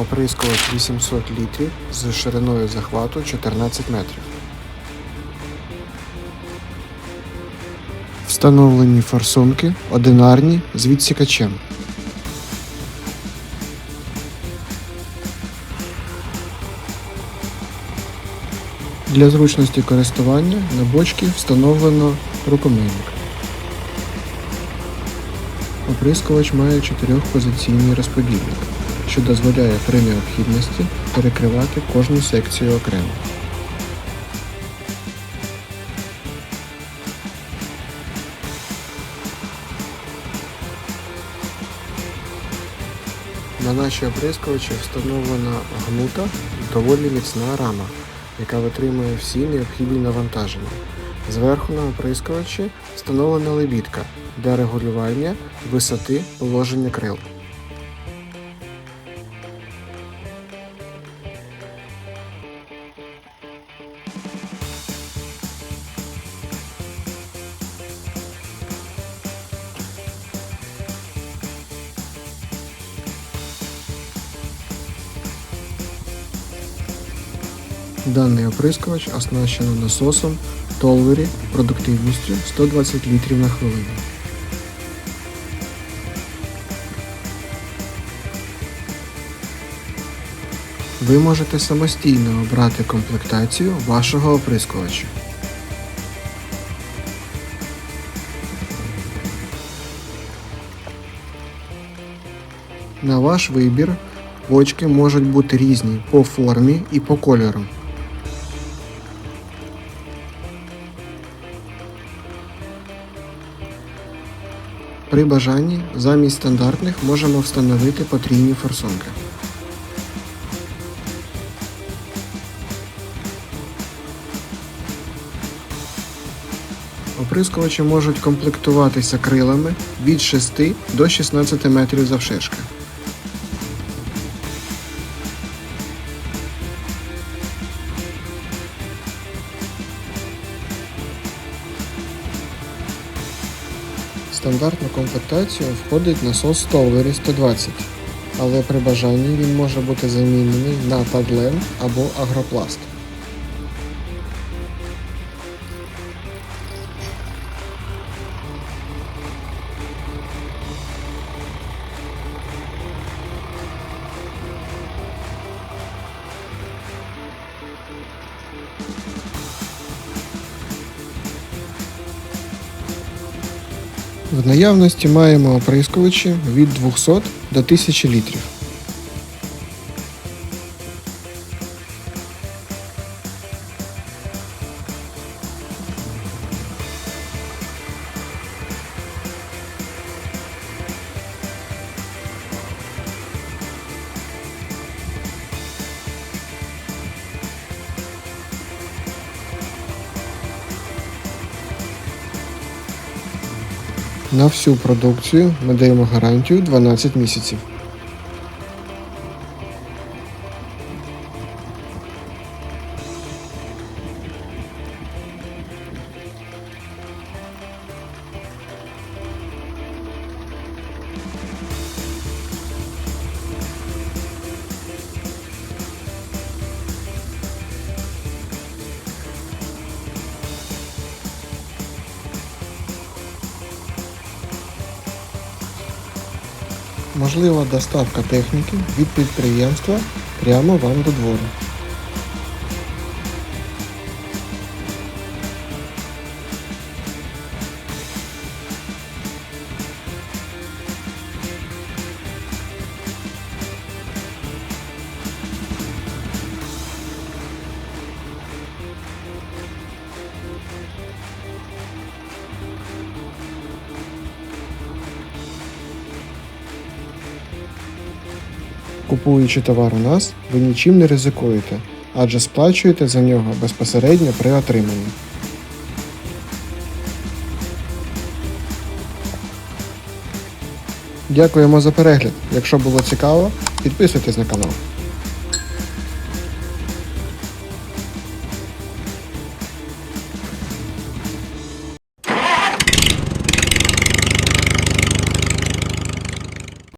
Оприскувач 800 літрів з шириною захвату 14 метрів. Встановлені форсунки одинарні з відсікачем. Для зручності користування на бочці встановлено рукомийник. Оприскувач має чотирьохпозиційний розподільник, що дозволяє при необхідності перекривати кожну секцію окремо. На наші оприскувачі встановлена гнута доволі міцна рама, яка витримує всі необхідні навантаження. Зверху на оприскувачі встановлена лебідка для регулювання висоти положення крил. Даний оприскувач оснащено насосом Толвері продуктивністю 120 літрів на хвилину. Ви можете самостійно обрати комплектацію вашого оприскувача. На ваш вибір бочки можуть бути різні по формі і по кольору. При бажанні замість стандартних можемо встановити потрійні форсунки. Оприскувачі можуть комплектуватися крилами від 6 до 16 метрів завширшки. Стандартну комплектацію входить насос Stolvery 120, але при бажанні він може бути замінений на Tadlen або Агропласт. В наявності маємо оприскувачі від 200 до 1000 літрів. На всю продукцію ми даємо гарантію 12 місяців. Можлива доставка техніки від підприємства прямо вам до двору. Купуючи товар у нас, ви нічим не ризикуєте, адже сплачуєте за нього безпосередньо при отриманні. Дякуємо за перегляд. Якщо було цікаво, підписуйтесь на канал.